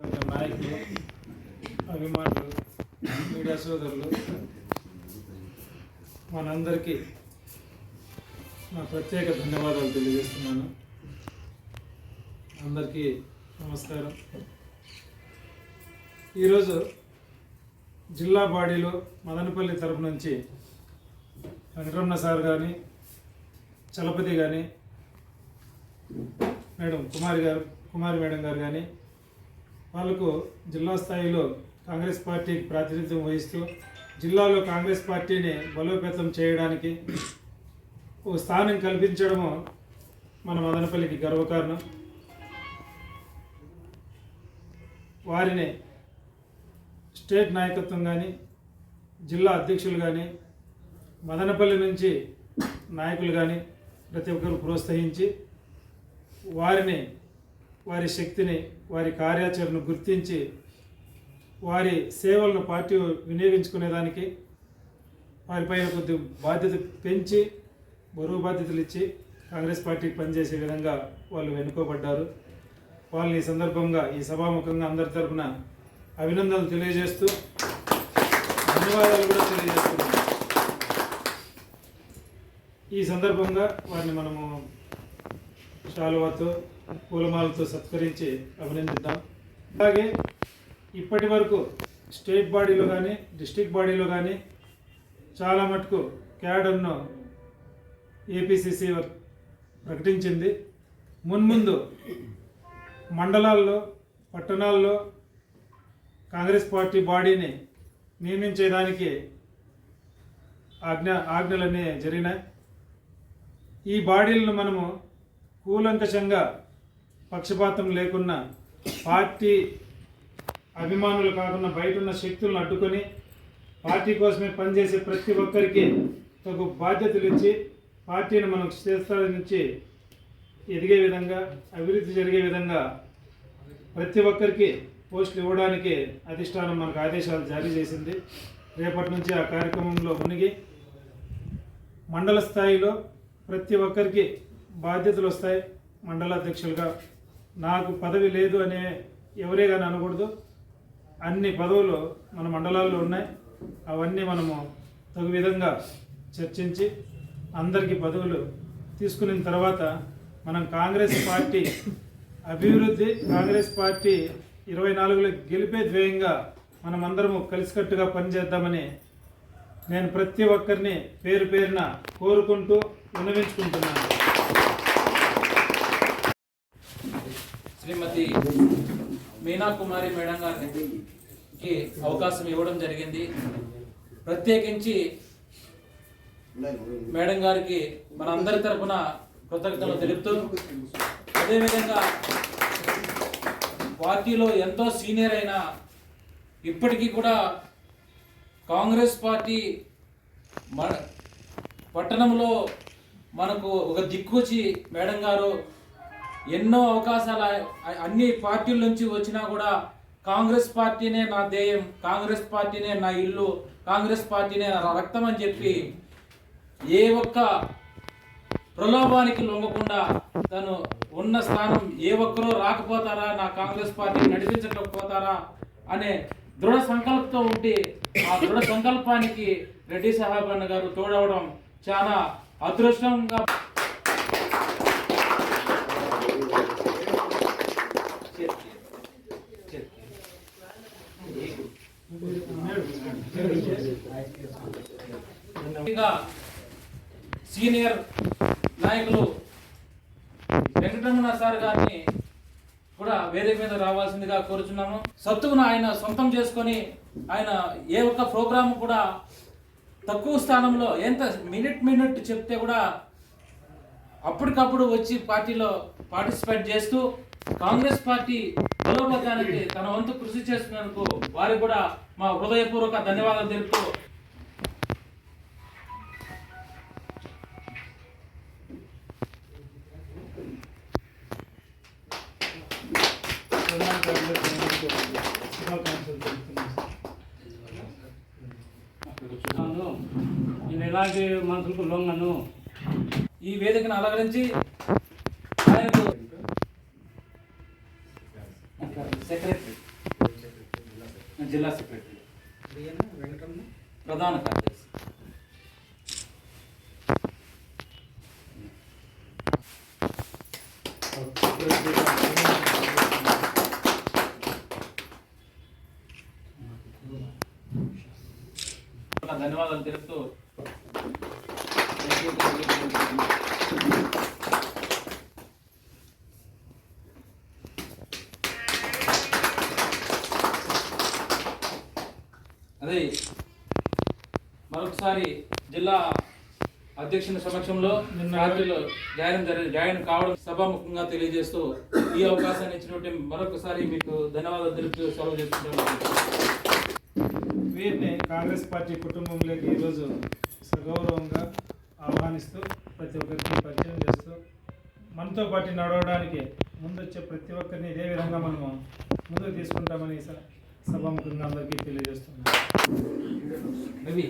నాయకులు అభిమానులు మీడియా సోదరులు మనందరికీ నా ప్రత్యేక ధన్యవాదాలు తెలియజేస్తున్నాను. అందరికీ నమస్కారం. ఈరోజు జిల్లా బాడీలో మదనపల్లి తరపు నుంచి వెంకటరమణ సార్ కానీ చలపతి కానీ మేడం కుమారి గారు కుమారి మేడం గారు కానీ వాళ్ళకు జిల్లా స్థాయిలో కాంగ్రెస్ పార్టీకి ప్రాతినిధ్యం వహిస్తూ జిల్లాలో కాంగ్రెస్ పార్టీని బలోపేతం చేయడానికి ఓ స్థానం కల్పించడము మన మదనపల్లికి గర్వకారణం. వారిని స్టేట్ నాయకత్వం కానీ జిల్లా అధ్యక్షులు కానీ మదనపల్లి నుంచి నాయకులు కానీ ప్రతి ఒక్కరు ప్రోత్సహించి వారిని వారి శక్తిని వారి కార్యాచరణను గుర్తించి వారి సేవలను పార్టీ వినియోగించుకునేదానికి వారిపైన కొద్ది బాధ్యత పెంచి బరువు బాధ్యతలు ఇచ్చి కాంగ్రెస్ పార్టీకి పనిచేసే విధంగా వాళ్ళు వెనుకోబడ్డారు. వాళ్ళని ఈ సందర్భంగా ఈ సభాముఖంగా అందరి తరఫున అభినందనలు తెలియజేస్తూ ధన్యవాదాలు కూడా తెలియజేస్తున్నాం ఈ సందర్భంగా వారిని మనము శాలువాతో పూలమాలతో సత్కరించి అభినందిద్దాం. అలాగే ఇప్పటి వరకు స్టేట్ బాడీలో కానీ డిస్టిక్ బాడీలో కానీ చాలా మటుకు క్యాడర్ను ఏపీసీసీ ప్రకటించింది. మున్ముందు మండలాల్లో పట్టణాల్లో కాంగ్రెస్ పార్టీ బాడీని నియమించేదానికి ఆజ్ఞ ఆజ్ఞలన్నీ జరిగినాయి. ఈ బాడీలను మనము కూలంకషంగా పక్షపాతం లేకున్నా పార్టీ అభిమానులు కాకుండా బయట ఉన్న శక్తులను అడ్డుకొని పార్టీ కోసమే పనిచేసే ప్రతి ఒక్కరికి తగు బాధ్యతలు ఇచ్చి పార్టీని మనం క్షేత్రాల నుంచి ఎదిగే విధంగా అభివృద్ధి జరిగే విధంగా ప్రతి ఒక్కరికి పోస్టులు ఇవ్వడానికి అధిష్టానం మనకు ఆదేశాలు జారీ చేసింది. రేపటి నుంచి ఆ కార్యక్రమంలో మునిగి మండల స్థాయిలో ప్రతి ఒక్కరికి బాధ్యతలు వస్తాయి. మండల అధ్యక్షులుగా నాకు పదవి లేదు అనే ఎవరే కానీ అనకూడదు. అన్ని పదవులు మన మండలాల్లో ఉన్నాయి. అవన్నీ మనము తగు విధంగా చర్చించి అందరికీ పదవులు తీసుకున్న తర్వాత మనం కాంగ్రెస్ పార్టీ అభివృద్ధి కాంగ్రెస్ పార్టీ ఇరవై నాలుగులో గెలిపే ధ్యేయంగా మనమందరము కలిసికట్టుగా పనిచేద్దామని నేను ప్రతి ఒక్కరిని పేరు పేరున కోరుకుంటూ విన్నవించుకుంటున్నాను. శ్రీమతి మీనా కుమారి మేడం గారికి అవకాశం ఇవ్వడం జరిగింది. ప్రత్యేకించి మేడం గారికి మన అందరి తరఫున కృతజ్ఞతలు తెలుపుతూ అదేవిధంగా పార్టీలో ఎంతో సీనియర్ అయిన ఇప్పటికీ కూడా కాంగ్రెస్ పార్టీ మన పట్టణంలో మనకు ఒక దిక్కుచి మేడం గారు ఎన్నో అవకాశాలు అన్ని పార్టీల నుంచి వచ్చినా కూడా కాంగ్రెస్ పార్టీనే నా ధ్యేయం కాంగ్రెస్ పార్టీనే నా ఇల్లు కాంగ్రెస్ పార్టీనే నా రక్తం అని చెప్పి ఏ ఒక్క ప్రలోభానికి లొంగకుండా తను ఉన్న స్థానం ఏ ఒక్కరూ రాకపోతారా నా కాంగ్రెస్ పార్టీ నడిపించకపోతారా అనే దృఢ సంకల్పంతో ఉండి ఆ దృఢ సంకల్పానికి రెడ్డి సాహెబ్ అన్న గారు తోడవడం చాలా అదృష్టంగా సీనియర్ నాయకులు వెంకటరమణ సార్ గారిని కూడా వేదిక మీద రావాల్సిందిగా కోరుచున్నాము. సత్తువును ఆయన సొంతం చేసుకొని ఆయన ఏ ఒక్క ప్రోగ్రామ్ కూడా తక్కువ స్థానంలో ఎంత మినిట్ మినిట్ చెప్తే కూడా అప్పటికప్పుడు వచ్చి పార్టీలో పార్టిసిపేట్ చేస్తూ కాంగ్రెస్ పార్టీ బలోపేతానికి తన వంతు కృషి చేస్తున్నందుకు వారికి కూడా మా హృదయపూర్వక ధన్యవాదాలు తెలుపుతూ నేను ఎలాంటి మనుషులకు లొంగను ఈ వేదికను అలంకరించి జిల్లా సెక్రటరీ. ప్రధాన కార్యదర్శి. ధన్యవాదాలు తెలుపుతూ అదే మరొకసారి జిల్లా అధ్యక్షుని సమక్షంలో నిన్న- పార్టీలో జాయిన్ జాయిన్ కావడం సభాముఖంగా తెలియజేస్తూ ఈ అవకాశాన్ని ఇచ్చినట్టు మరొకసారి మీకు ధన్యవాదాలు తెలుపుతూ సెలవు చేసుకుంటున్నాను వీరిని కాంగ్రెస్ పార్టీ కుటుంబంలోకి ఈరోజు సగౌరవంగా ఆహ్వానిస్తూ ప్రతి ఒక్కరికి పరిచయం చేస్తూ మనతో పాటు నడవడానికి ముందొచ్చే ప్రతి ఒక్కరిని ఇదే విధంగా మనము ముందుకు తీసుకుంటామని స- సభాముఖంగా అందరికీ తెలియజేస్తున్నాం రవి